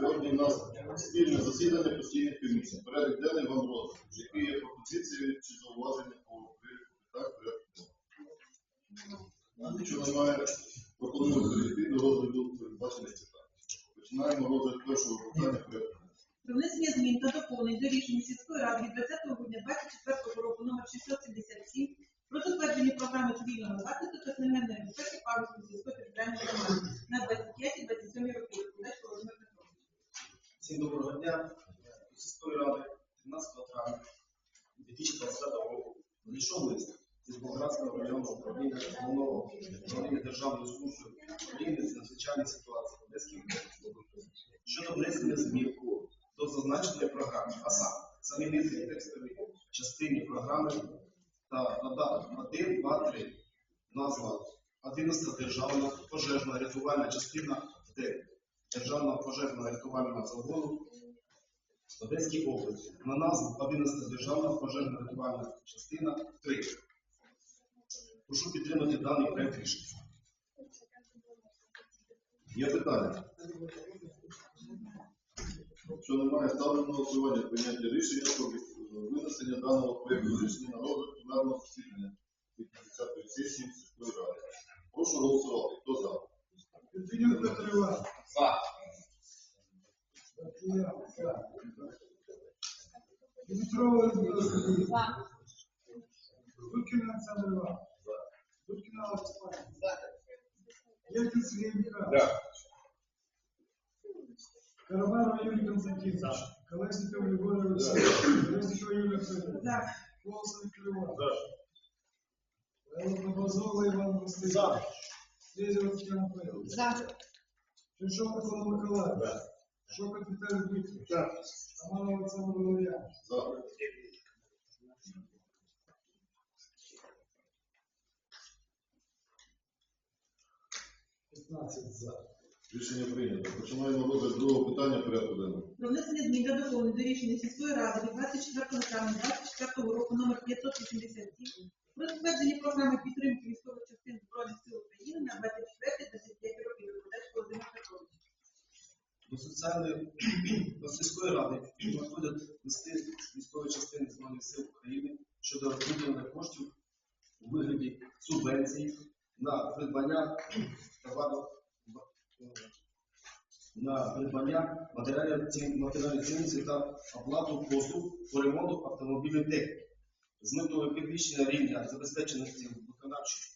Сьогодні у нас спільне засідання постійних комісій. Порядок денний вам розданий. Які є пропозиції чи зауваження по переліку питань порядку денного? Якщо немає, пропоную перейти до розгляду передбачених питань. Починаємо розгляд першого питання порядку. Про внесення змін та доповнень до рішення сільської ради від 20 грудня 2024 року номер 677 про затвердження програми цивільного захисту та кримінальної безпеки Павлівської сільської територіальної громади на 25-27 роки. Всім доброго дня. До сільської ради 13 травня 2020 року надійшов лист із Болградського районного управління головного управління Державної служби України з надзвичайних ситуацій в Одеській області щодо внесення змін до зазначеної програми, а саме замінити текстові частині програми та надати 1, 2, 3 назва 11 державна пожежна рятувальна частина 9 Державного пожежного рятувального заводу в Одеській області на назву 11 Державна пожежна рятувальна частина 3. Прошу підтримати даний проект рішення. Є питання? Якщо немає, ставлю на голосування прийняття рішення про винесення даного проєкту рішення на розгляд пленарного засідання 50-ї сесії сільської ради. Прошу голосувати. Хто за? Литвиненко Петр Иванович. За. Батьян, за. Дмитрова Людмила Сергеевна. Лукин Александр Иванович. Лукин Алла Степановна. Елькин Сергей Михайлович. Карабанов Юрий Константинович. Колесников Егор Александрович. Колесникова Юлия Федоровна. За. Волосов Виктор Иванович. Лобазова Иван Васильевич. Слезер Татьяна Павловна. За. Шишов Микола Миколаївич. Шокот Віталій Дмитрович. Романов Олександр Валерьянович. За. П'ятнадцять за. Рішення прийнято. Починаємо розгляд другого питання порядку денного. Про внесення змін та доповнень до рішення сільської ради від 24 травня 2024 року номер 587 про затвердження програми підтримки військових частин Збройних сил України на 24-25 роки. Відповідач Володимир Петрович. До соціальної до сільської ради надходять листи військової частини Збройних сил України щодо виділення коштів у вигляді субвенцій на придбання товарів на придбання матеріалів цін- матеріальних та оплату послуг по ремонту автомобільної техніки з метою підвищення рівня забезпеченості виконавчих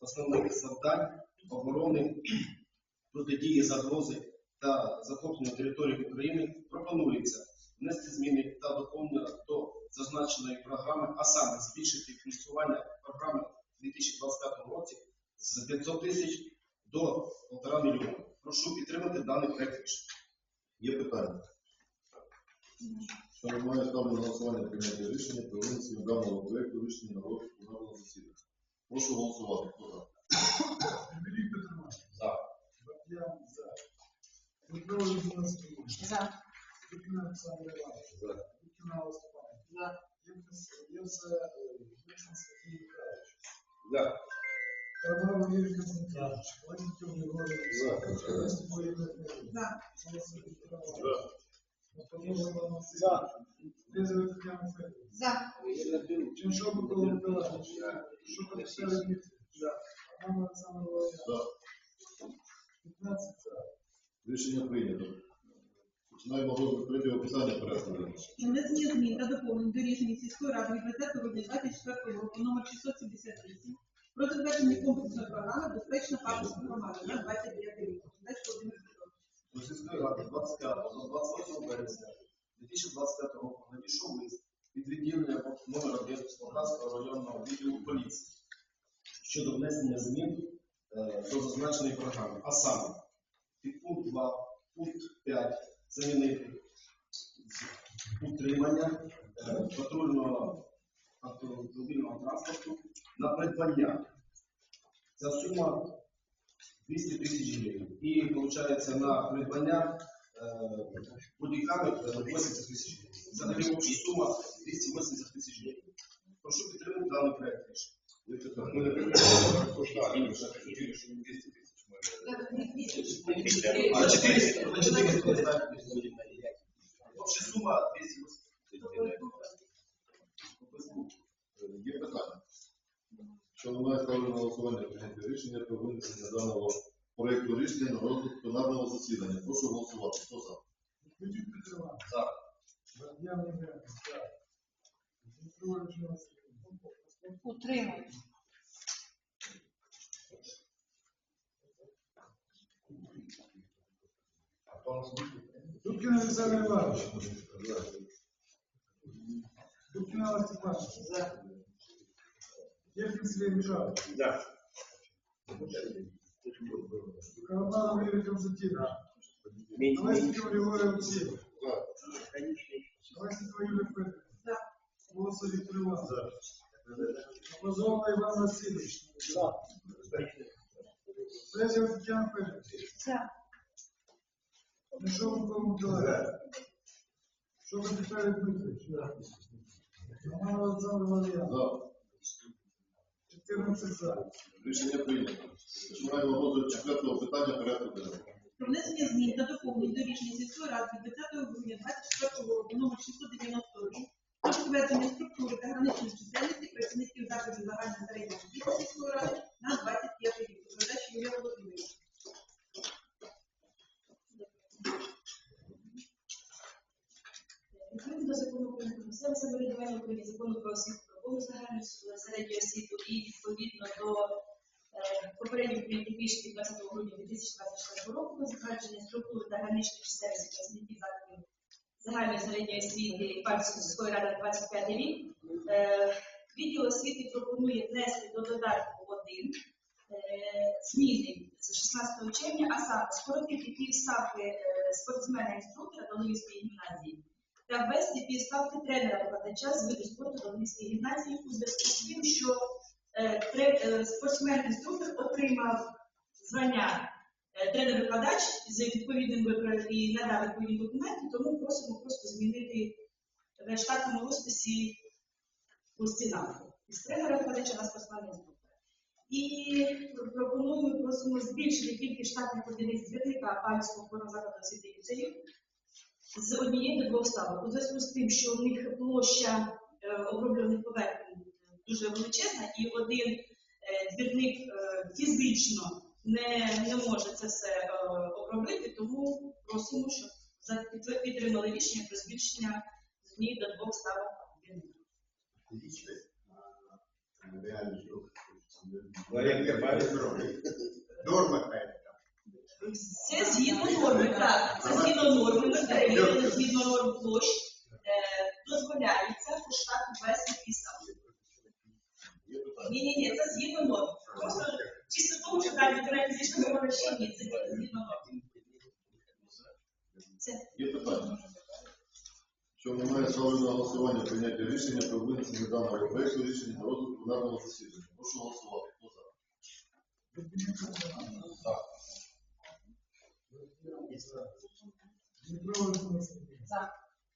основних завдань оборони протидії загрози та захоплення території України пропонується внести зміни та доповнення до зазначеної програми, а саме збільшити фінансування програми у 2025 році з 500 тисяч до 1,5 мільйона. Прошу підтримати даний проект рішення. Є питання? Якщо немає, ставлю на голосування прийняття рішення про винесення даного проєкту рішення на розгляд пленарного засідання. Прошу голосувати. Хто за? Велик Петр Иванович. За. Батьян за. Дмитрова Людмила Сергеевна. За. Лукин Александр Иванович. За. Лукин Алла Степановна. За. Елкин Сергей Михайлович. За. Карабанов Юрий Константинович. Колесников Егор Александрович. Колесникова Юлия Федоровна. За. Волосов Виктор Иванович. Лобазова Иван За. Олександр Валерьянович. За. 15 за. Рішення прийнято. Починаємо розгляд третього питання порядку денного. Внесення змін та доповнень до рішення сільської ради від 20 грудня 2024 року номер 678 про затвердження комплексної програми Безпечна Павлівська громада на 29 рік. Відповідач Володимир Петрович. До сільської ради 25 до 28 вересня 2025 року надійшов лист від відділення номер 1 Болградського районного відділу поліції щодо внесення змін е, до зазначеної програми, а саме під пункт 2, пункт 5 замінити утримання е, патрульного автомобільного транспорту на придбання. Ця сума 200 тисяч гривень. І виходить на придбання е, будь-яками 80 тисяч гривень. Взагалі обща сума 280 тисяч гривень. Прошу підтримати даний проект рішення. Є Ну, питання? не прикольно, коштує, що хотіли, щоб 200 тисяч ми- На 400, на 400 ставити. Обща сума 280. Є питання? Що немає ставлю на голосування прийняття рішення про винесення даного проекту рішення на розгляд пленарного засідання. Прошу голосувати. Хто за? Никитин Петрова. За. Богдан Леган. За. Петрович Василь. Утримуюсь. Дубкин Александр Иванович. Дубкин. За. Еркин Сергей Михайлович. Да. Карабанов Юрий Константинович. Колесников Григорий Алексеевич. Колесникова Юлия Петровна. За. Волосов Виктор Иванович. Образованный Иван Васильевич. За. Связева Татьяна Петровна. За. Мишов Микола Николаевич. Шоков Виталий Дмитриевич. Роман Александр Валерьян. За. 14 за. Рішення прийнято. Починаємо розгляд четвертого питання порядку денного. Про внесення змін та доповнень до рішення сільської ради від 20 грудня 24 року номер 691 про затвердження структури та граничної чисельності працівників закладів загальної середньої освіти сільської ради на 25 рік. Передача Юрія Володимировича. Відповідно до закону України про місцеве самоврядування України, закону про освіту, про повну загальну середню освіту і відповідно до е, рішень від 20 грудня 2024 року про затвердження структури та граничних чисельності працівників закладів загальної середньої освіти Пальської ради 25 рік. Е, Відділ освіти пропонує внести до додатку 1 зміни з 16 червня, а саме скоротити півставки е, спортсмена-інструктора до Львівської гімназії та ввести півставки тренера-викладача з виду спорту до Львівської гімназії у зв'язку з тим, що е, е, спортсмен-інструктор отримав звання е, тренер-викладач з відповідним і надав відповідні документи, тому просимо просто змінити в штатному розписі постінавку із тренера-викладача на спортсмена-інструктора. І пропонуємо, просимо збільшити кількість штатних одиниць двірника Пальського закладу освіти і ліцеїв з однієї до двох ставок. У зв'язку з тим, що у них площа е, оброблених поверхень дуже величезна, і один е, двірник е, фізично не, не може це все е, обробити, тому просимо, щоб за- підтримали рішення про збільшення з однієї до двох ставок двірника. Ну, Норма. Це згідно норми, так. Це згідно норми, ми перевірили згідно норм площ. Е, дозволяється по штату вести півставки. Є питання? Ні, ні, ні, це згідно норм. Просто чисто тому, що так відбирає фізичну норму ще ні, це тільки згідно норм. Це Є питання? Що немає ставлю на голосування прийняття рішення про винесення даного проекту рішення на розгляд пленарного засідання. Прошу голосувати. Хто за? Так.